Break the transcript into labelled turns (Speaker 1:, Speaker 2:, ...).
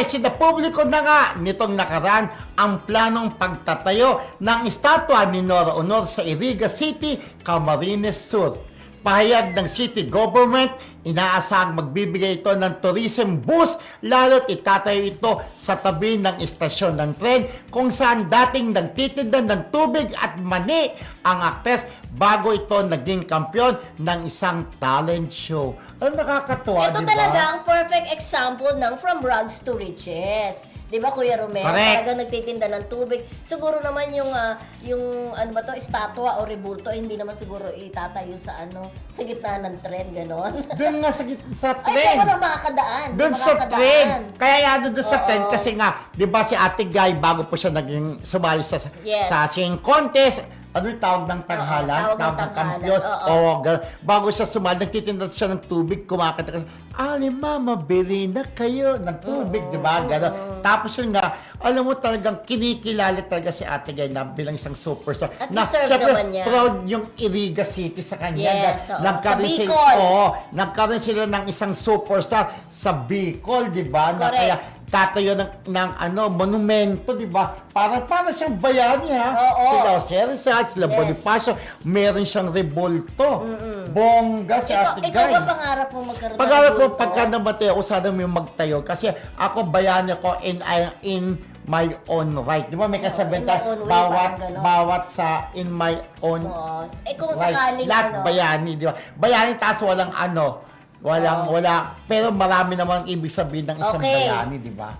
Speaker 1: Abay, sinapubliko na nga nitong nakaraan ang planong pagtatayo ng estatwa ni Nora Honor sa Iriga City, Camarines Sur. Pahayag ng city government, inaasahang magbibigay ito ng tourism boost lalo't itatayo ito sa tabi ng istasyon ng tren kung saan dating nagtitinda ng tubig at mani ang aktres bago ito naging kampyon ng isang talent show. Ano nakakatuwa,
Speaker 2: Ito
Speaker 1: di ba?
Speaker 2: talaga ang perfect example ng from rags to riches. 'Di ba Kuya Romeo?
Speaker 1: Correct.
Speaker 2: Talagang nagtitinda ng tubig. Siguro naman yung ah, yung ano ba to, estatwa o rebulto, eh, hindi naman siguro itatayo sa ano, sa gitna ng tren ganon.
Speaker 1: Doon nga sa, git- sa
Speaker 2: Ay,
Speaker 1: tren.
Speaker 2: saan mo na makakadaan?
Speaker 1: Doon sa
Speaker 2: Makakadaan.
Speaker 1: tren. Kaya ano doon sa
Speaker 2: Oo.
Speaker 1: tren kasi nga, 'di ba si Ate Guy bago po siya naging sumali sa
Speaker 2: Yes.
Speaker 1: sa singing contest, ano yung tawag ng tanghalan?
Speaker 2: Oo, tawag ng tanghalan,
Speaker 1: kampiyon.
Speaker 2: oo.
Speaker 1: Oo, ganun. Bago siya sumali, nagtitinda siya ng tubig, kumakanta kasi, Ali mama, bili na kayo ng tubig, di ba? Ganun. Tapos yun nga, alam mo talagang kinikilala talaga si Ate Guy na bilang isang superstar.
Speaker 2: At
Speaker 1: na,
Speaker 2: deserve
Speaker 1: syempre,
Speaker 2: naman niya.
Speaker 1: proud yung Iriga City sa kanya.
Speaker 2: Yes,
Speaker 1: na,
Speaker 2: oo.
Speaker 1: nagkaroon
Speaker 2: Sa
Speaker 1: sila-
Speaker 2: Bicol.
Speaker 1: oo, nagkaroon sila ng isang superstar sa Bicol, di ba? Na
Speaker 2: Correct.
Speaker 1: kaya tatayo ng, ng ano, monumento, di ba? Para, para siyang bayani, ha?
Speaker 2: Oo.
Speaker 1: Sila Jose Rizal, sila
Speaker 2: Yes.
Speaker 1: Bonifacio, meron siyang rebulto. Bongga si
Speaker 2: Ikaw,
Speaker 1: Ate
Speaker 2: ikaw
Speaker 1: Guy.
Speaker 2: ba pangarap mo magkaroon
Speaker 1: ko,
Speaker 2: rebulto?
Speaker 1: pagka namatay ako, sana may magtayo. Kasi ako, bayani ko in, in my own right. Di ba may kasabihan tayo,
Speaker 2: way,
Speaker 1: bawat, bawat sa in my own
Speaker 2: Oo. Eh kung
Speaker 1: right.
Speaker 2: sakaling
Speaker 1: Lahat
Speaker 2: ano,
Speaker 1: bayani, di ba? Bayani taas walang ano, walang, wala, pero marami namang ibig sabihin ng isang
Speaker 2: Okay.
Speaker 1: bayani, di ba?